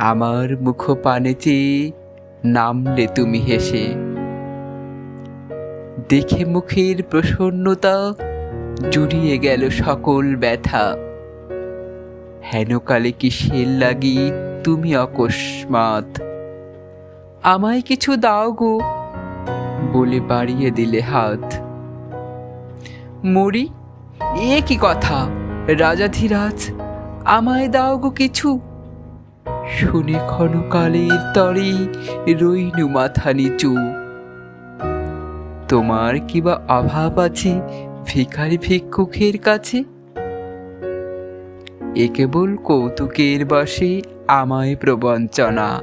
আমার মুখ পানে চেয়ে নামলে তুমি হেসে। দেখে মুখের প্রসন্নতা, জুড়িয়ে গেল সকল ব্যথা। হেনকালে কি শেল লাগি তুমি অকস্মাৎ? আমায় কিছু দাও গো, বলে বাড়িয়ে দিলে হাত। মরি, এ কি কথা? রাজাধিরাজ, আমায় দাও গো কিছু। শুনে ক্ষণকালের তরে রইনু মাথা নিচু। তোমার কিবা অভাব আছে ভিখারি ভিক্ষুকের কাছে? এ কেবল কৌতুকের বাসে আমায় প্রবঞ্চনা।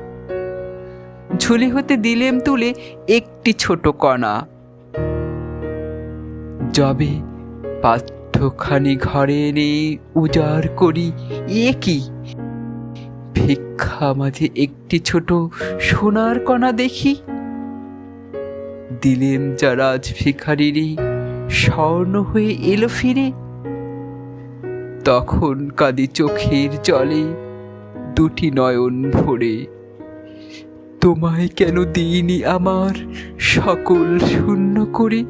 ঝুলি হতে দিলেম তুলে একটি ছোট কণা। যবে পাঠ্যখানি ঘরে এনে উজাড় করি, এ কি? ভিক্ষা মাঝে একটি ছোট সোনার কণা দেখি। দিলেন আজ ভিখারিরই স্বর্ণ হয়ে এলো ফিরে। তখন কাঁদি চোখের জলে, দুটি নয়ন ভরে। তোমায় কেন দিইনি আমার সকল শূন্য করে?